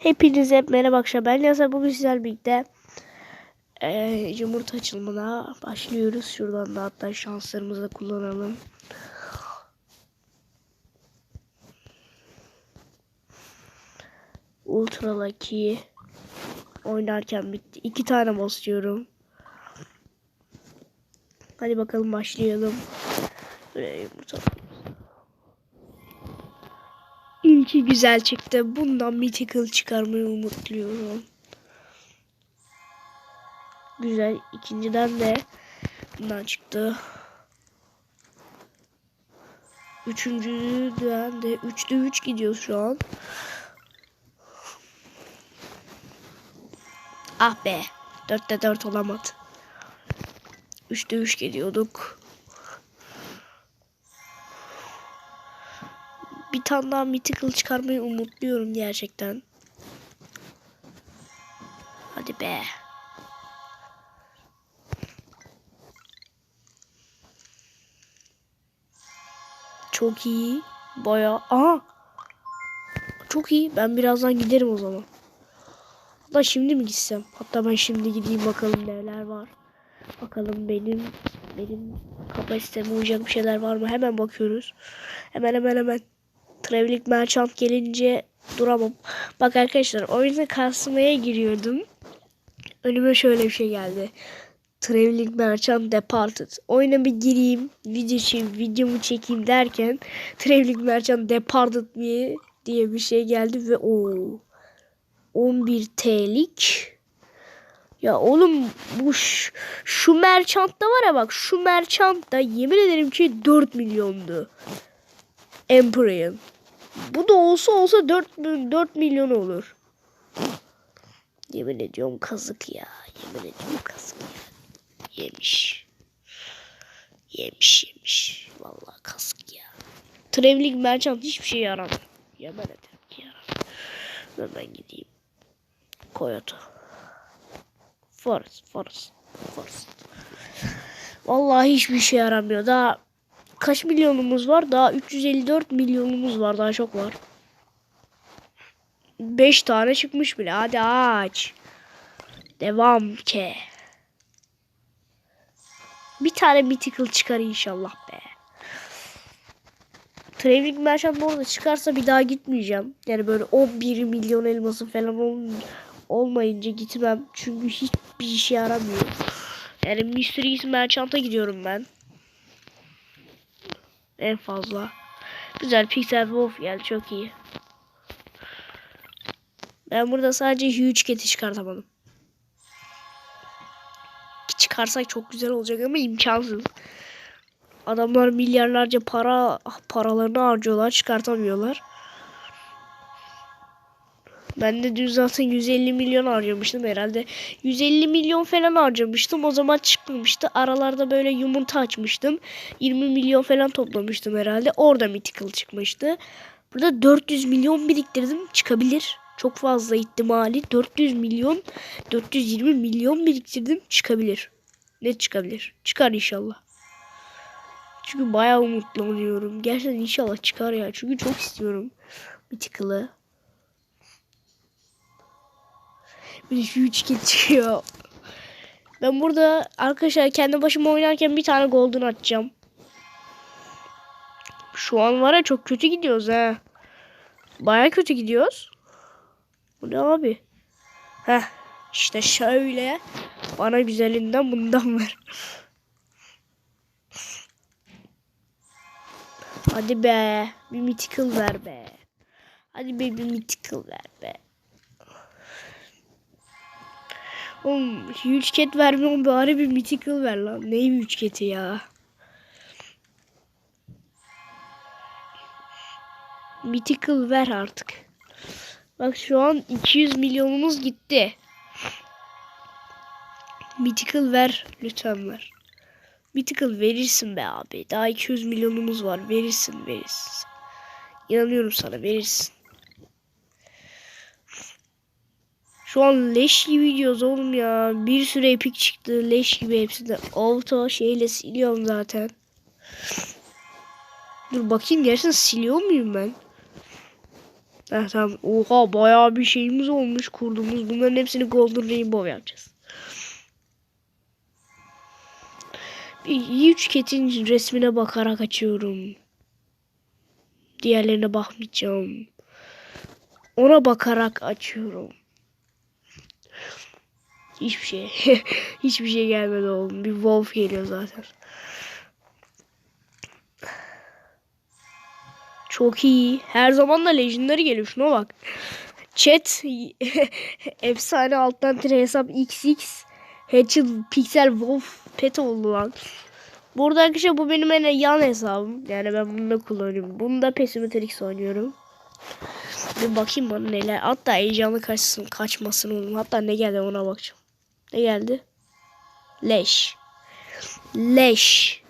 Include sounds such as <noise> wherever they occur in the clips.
Hepinize merhaba akşam. Ben Yasa bugün sizlerle birlikte e, yumurta açılımına başlıyoruz. Şuradan da hatta şanslarımızı da kullanalım. Ultra Lucky oynarken bitti. İki tane basıyorum. Hadi bakalım başlayalım. Böyle yumurta. İlki güzel çıktı. Bundan mythical çıkarmayı umutluyorum. Güzel. İkinciden de bundan çıktı. Üçüncüden de 3'te 3 gidiyor şu an. Ah be. 4'te 4 olamadı. 3'te 3 gidiyorduk. Bir tane daha mythical çıkarmayı umutluyorum gerçekten. Hadi be. Çok iyi. Baya. Aha. Çok iyi. Ben birazdan giderim o zaman. Hatta şimdi mi gitsem? Hatta ben şimdi gideyim bakalım neler var. Bakalım benim benim kapasiteme uyacak bir şeyler var mı? Hemen bakıyoruz. Hemen hemen hemen. Traveling Merchant gelince duramam. Bak arkadaşlar oyunu kasmaya giriyordum. Önüme şöyle bir şey geldi. Traveling Merchant Departed. Oyuna bir gireyim. Video için videomu çekeyim derken Traveling Merchant Departed diye, diye bir şey geldi ve o 11 TL'lik ya oğlum bu şu, şu merchantta var ya bak şu merchantta yemin ederim ki 4 milyondu. Empyrean. Bu da olsa olsa 4, 4 milyon olur. Yemin ediyorum kazık ya. Yemin ediyorum kazık ya. Yemiş. Yemiş yemiş. Vallahi kazık ya. Traveling Merchant hiçbir şey yaramıyor. Yemin ederim ki yaramıyor. Ben gideyim. Koyoto. Forest, Forest, Forest. Vallahi hiçbir şey yaramıyor. Daha kaç milyonumuz var? Daha 354 milyonumuz var. Daha çok var. 5 tane çıkmış bile. Hadi aç. Devam ke. Bir tane mythical çıkar inşallah be. Traveling Merchant orada çıkarsa bir daha gitmeyeceğim. Yani böyle 11 milyon elması falan ol olmayınca gitmem. Çünkü hiçbir işe yaramıyor. Yani Mysteries Merchant'a gidiyorum ben en fazla. Güzel Pixel Wolf geldi çok iyi. Ben burada sadece huge cat'i çıkartamadım. Çıkarsak çok güzel olacak ama imkansız. Adamlar milyarlarca para paralarını harcıyorlar çıkartamıyorlar. Ben de dün zaten 150 milyon harcamıştım herhalde. 150 milyon falan harcamıştım. O zaman çıkmamıştı. Aralarda böyle yumurta açmıştım. 20 milyon falan toplamıştım herhalde. Orada mythical çıkmıştı. Burada 400 milyon biriktirdim. Çıkabilir. Çok fazla ihtimali. 400 milyon, 420 milyon biriktirdim. Çıkabilir. Ne çıkabilir? Çıkar inşallah. Çünkü bayağı umutlanıyorum. Gerçekten inşallah çıkar ya. Çünkü çok istiyorum. Bir şu üç çıkıyor. Ben burada arkadaşlar kendi başıma oynarken bir tane golden atacağım. Şu an var ya çok kötü gidiyoruz ha. Baya kötü gidiyoruz. Bu ne abi? Heh işte şöyle. Bana güzelinden bundan ver. Hadi be. Bir mythical ver be. Hadi be bir mythical ver be. Oğlum huge cat vermiyorum bari bir mythical ver lan. Ne huge cat'i ya. Mythical ver artık. Bak şu an 200 milyonumuz gitti. Mythical ver. Lütfen ver. Mythical verirsin be abi. Daha 200 milyonumuz var. Verirsin verirsin. İnanıyorum sana verirsin. Şu an leş gibi gidiyoruz oğlum ya. Bir sürü epik çıktı. Leş gibi hepsini. Auto şeyle siliyorum zaten. Dur bakayım gerçekten siliyor muyum ben? Ha, tamam. Oha bayağı bir şeyimiz olmuş kurduğumuz. Bunların hepsini Golden Rainbow yapacağız. Üç ketin resmine bakarak açıyorum. Diğerlerine bakmayacağım. Ona bakarak açıyorum. Hiçbir şey. <laughs> Hiçbir şey gelmedi oğlum. Bir Wolf geliyor zaten. Çok iyi. Her zaman da Legendary geliyor. Şuna bak. Chat <laughs> efsane alttan tire hesap XX Hatchet Pixel Wolf pet oldu lan. Burada arkadaşlar bu benim en yan hesabım. Yani ben bunu da kullanıyorum. Bunu da Pesimetrix oynuyorum. Bir bakayım bana neler. Hatta heyecanlı kaçsın, kaçmasın oğlum. Hatta ne geldi ona bakacağım. Ne geldi? Leş. Leş.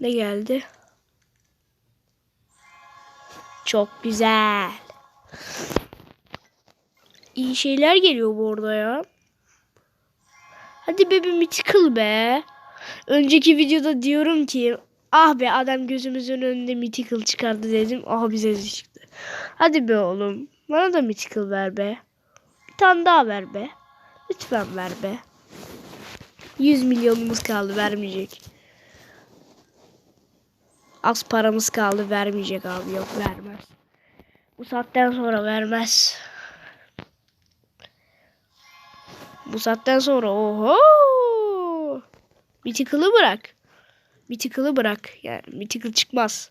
Ne geldi? Çok güzel. İyi şeyler geliyor bu arada ya. Hadi be bir mythical be. Önceki videoda diyorum ki ah be adam gözümüzün önünde mythical çıkardı dedim. Ah bize çıktı. Hadi be oğlum. Bana da mythical ver be. Bir tane daha ver be. Lütfen ver be. 100 milyonumuz kaldı vermeyecek. Az paramız kaldı vermeyecek abi yok vermez. Bu saatten sonra vermez. Bu saatten sonra oho. Mythical'ı bırak. Mythical'ı bırak. Yani Mythical çıkmaz.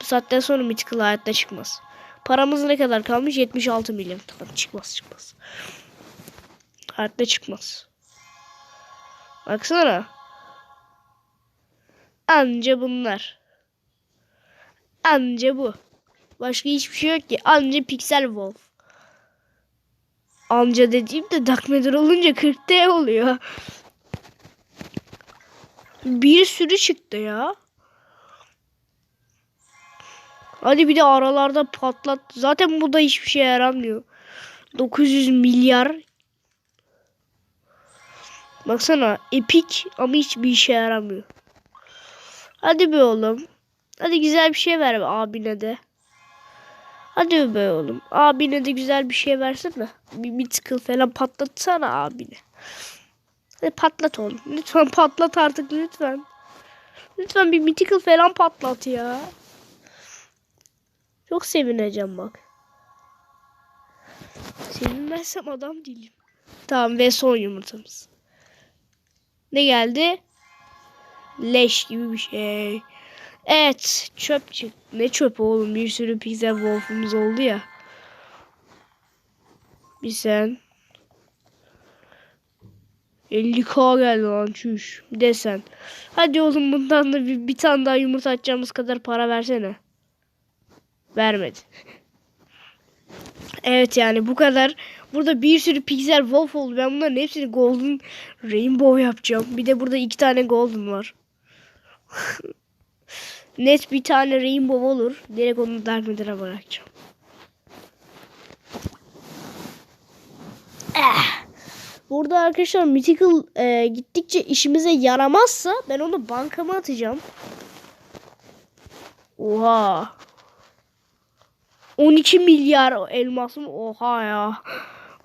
Bu saatten sonra Mythical hayatta çıkmaz. Paramız ne kadar kalmış? 76 milyon. Tamam çıkmaz çıkmaz. Hayatta çıkmaz. Baksana. Anca bunlar. Anca bu. Başka hiçbir şey yok ki. Anca Pixel Wolf. Anca dediğim de Dark olunca 40T oluyor. Bir sürü çıktı ya. Hadi bir de aralarda patlat. Zaten bu da hiçbir şey yaramıyor. 900 milyar. Baksana epik ama hiçbir işe yaramıyor. Hadi be oğlum. Hadi güzel bir şey ver abine de. Hadi be oğlum. Abine de güzel bir şey versene. Bir mythical falan patlatsana abine. Hadi patlat oğlum. Lütfen patlat artık lütfen. Lütfen bir mythical falan patlat ya. Çok sevineceğim bak. Sevinmezsem adam değilim. Tamam ve son yumurtamız. Ne geldi? Leş gibi bir şey. Evet çöp çık. Ne çöp oğlum bir sürü pixel wolf'umuz oldu ya. Bir sen. 50k geldi lan çüş. Bir de sen. Hadi oğlum bundan da bir, bir tane daha yumurta atacağımız kadar para versene. Vermedi. <laughs> evet yani bu kadar. Burada bir sürü pixel wolf oldu. Ben bunların hepsini golden rainbow yapacağım. Bir de burada iki tane golden var. <laughs> Net bir tane rainbow olur. Direkt onu dark matter'a bırakacağım. Eh. Burada arkadaşlar mythical e, gittikçe işimize yaramazsa ben onu bankama atacağım. Oha. 12 milyar elmasım oha ya.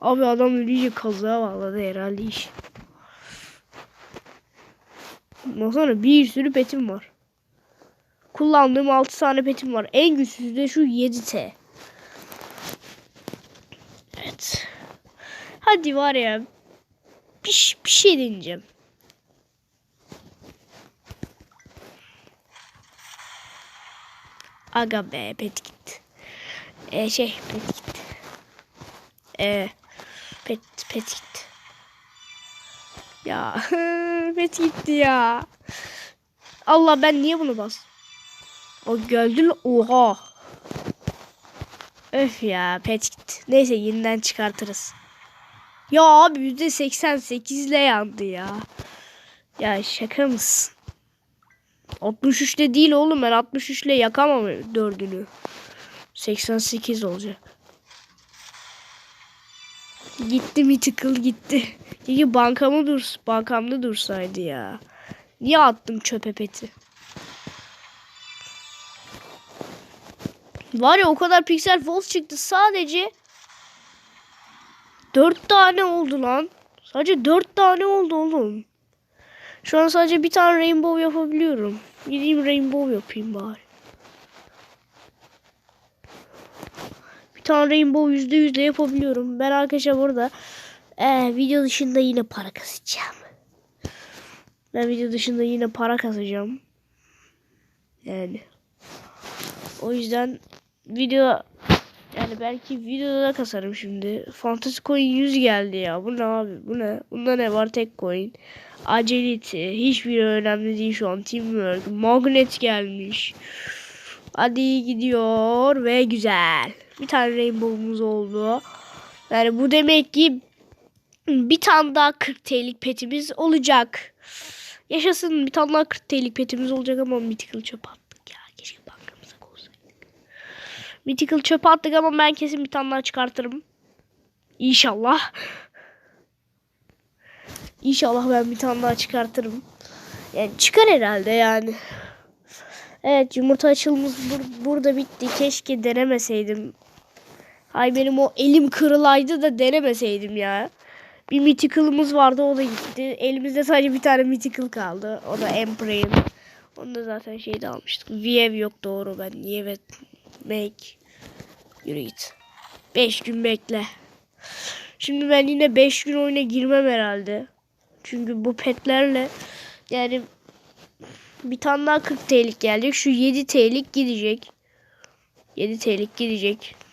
Abi adam ölünce kazığa bağladı herhalde iş. Ondan bir sürü petim var. Kullandığım 6 tane petim var. En güçsüzü de şu 7T. Evet. Hadi var ya. Bir, bir şey deneyeceğim. Aga be pet gitti. Ee, şey pet gitti. Ee, pet gitti. Ya <laughs> pet gitti ya. Allah ben niye bunu bas? O geldi oha. Öf ya pet gitti. Neyse yeniden çıkartırız. Ya abi yüzde 88 ile yandı ya. Ya şaka mısın? 63'te değil oğlum ben 63 ile yakamam dördünü. 88 olacak. Gitti mythical gitti. Çünkü bankamı dur, bankamda dursaydı ya. Niye attım çöpe peti? Var ya o kadar piksel false çıktı. Sadece 4 tane oldu lan. Sadece 4 tane oldu oğlum. Şu an sadece bir tane rainbow yapabiliyorum. Gideyim rainbow yapayım bari. Tane rainbow yüzde yüzde yapabiliyorum. Ben arkadaşlar burada ee, video dışında yine para kasacağım. Ben video dışında yine para kasacağım. Yani. O yüzden video yani belki videoda da kasarım şimdi. Fantasy Coin 100 geldi ya. Bu ne abi? Bu ne? Bunda ne var? Tek coin. Agility. Hiçbir önemli değil şu an. Teamwork. Magnet gelmiş. Hadi gidiyor ve güzel. Bir tane rainbow'umuz oldu. Yani bu demek ki bir tane daha 40 TL'lik petimiz olacak. Yaşasın bir tane daha 40 TL'lik petimiz olacak ama mythical çöp attık ya. Keşke bankamıza koysaydık. Mythical çöp attık ama ben kesin bir tane daha çıkartırım. İnşallah. İnşallah ben bir tane daha çıkartırım. Yani çıkar herhalde yani. Evet yumurta açılımız bur- burada bitti. Keşke denemeseydim. Ay benim o elim kırılaydı da denemeseydim ya. Bir mythical'ımız vardı o da gitti. Elimizde sadece bir tane mythical kaldı. O da Emperor'ın. Onu da zaten şeyde almıştık. Viev yok doğru ben niye evet make. Yürü git. 5 gün bekle. Şimdi ben yine 5 gün oyuna girmem herhalde. Çünkü bu petlerle yani bir tane daha 40 TL'lik gelecek. Şu 7 TL'lik gidecek. 7 TL'lik gidecek.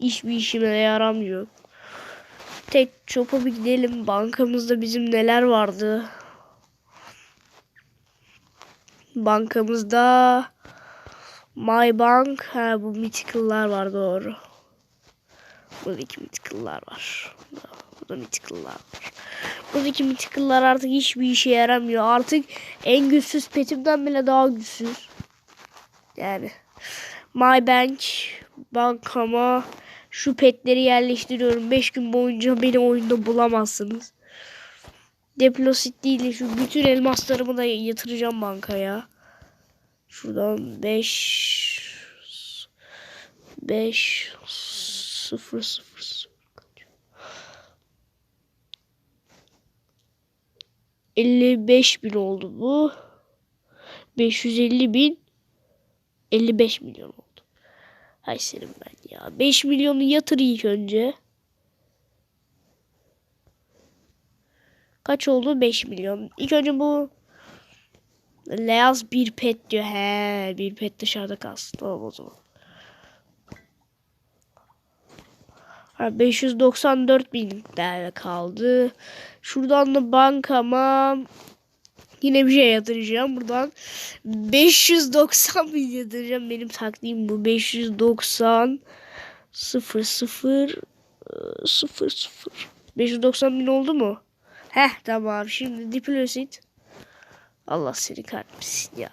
Hiçbir işime de yaramıyor. Tek çopa bir gidelim. Bankamızda bizim neler vardı? Bankamızda My Bank. Ha bu mythical'lar var doğru. Buradaki mythical'lar var. Burada mythical'lar var. Buradaki mythical'lar artık hiçbir işe yaramıyor. Artık en güçsüz petimden bile daha güçsüz. Yani My Bank bankama şu petleri yerleştiriyorum. 5 gün boyunca beni oyunda bulamazsınız. Deposit değil şu bütün elmaslarımı da yatıracağım bankaya. Şuradan 5 5 0 0 55 bin oldu bu. 550 bin 55 milyon oldu. Hay senin ben ya. 5 milyonu yatır ilk önce. Kaç oldu? 5 milyon. İlk önce bu Leaz bir pet diyor. He, bir pet dışarıda kalsın. Tamam o zaman. Ha, 594 bin değerli kaldı. Şuradan da bankama yine bir şey yatıracağım. Buradan 590 bin yatıracağım. Benim taktiğim bu. 590 0 0 0 0 590 bin oldu mu? Heh tamam. Şimdi deposit. Allah seni kahretsin ya.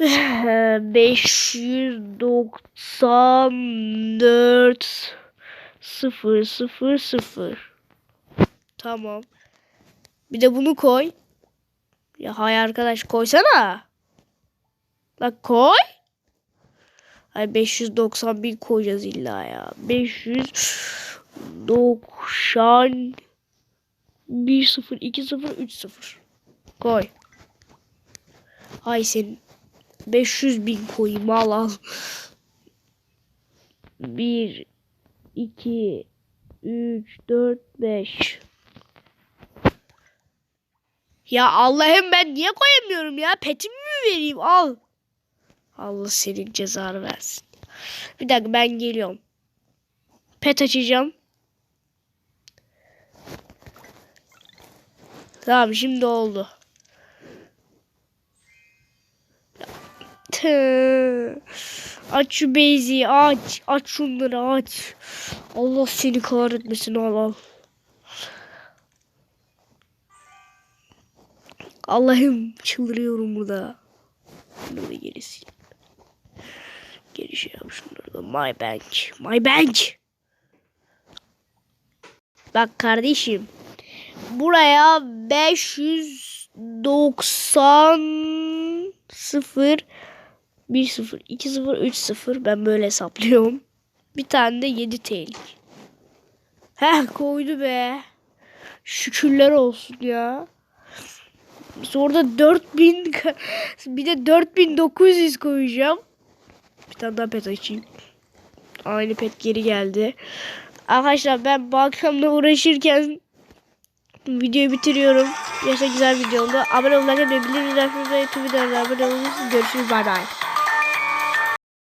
594 0 0 0 Tamam. Bir de bunu koy. Ya hay arkadaş koysana. Bak koy. Ay 591 koyacağız illa ya. 590 1 0 2 0 3 0 koy. Ay senin 500 bin koyayım al al. 1 2 3 4 5 Ya Allah'ım ben niye koyamıyorum ya? Petimi mi vereyim? Al. Allah senin cezanı versin. Bir dakika ben geliyorum. Pet açacağım. Tamam şimdi oldu. Aç şu beyzi aç. Aç şunları aç. Allah seni kahretmesin al al. Allah'ım çıldırıyorum burada. Bunları gerisi. Geri şey. My bank. My bank. Bak kardeşim. Buraya 590 0 1-0, 2-0, 3-0. Ben böyle hesaplıyorum. Bir tane de 7 TL. Heh koydu be. Şükürler olsun ya. Sonra da 4000 ka- bir de 4900 koyacağım. Bir tane daha pet açayım. Aynı pet geri geldi. Arkadaşlar ben bankamla uğraşırken videoyu bitiriyorum. Yaşa güzel video oldu. Abone olmayı bildirimleri açmayı videolara abone olun. Görüşürüz. Bay bay.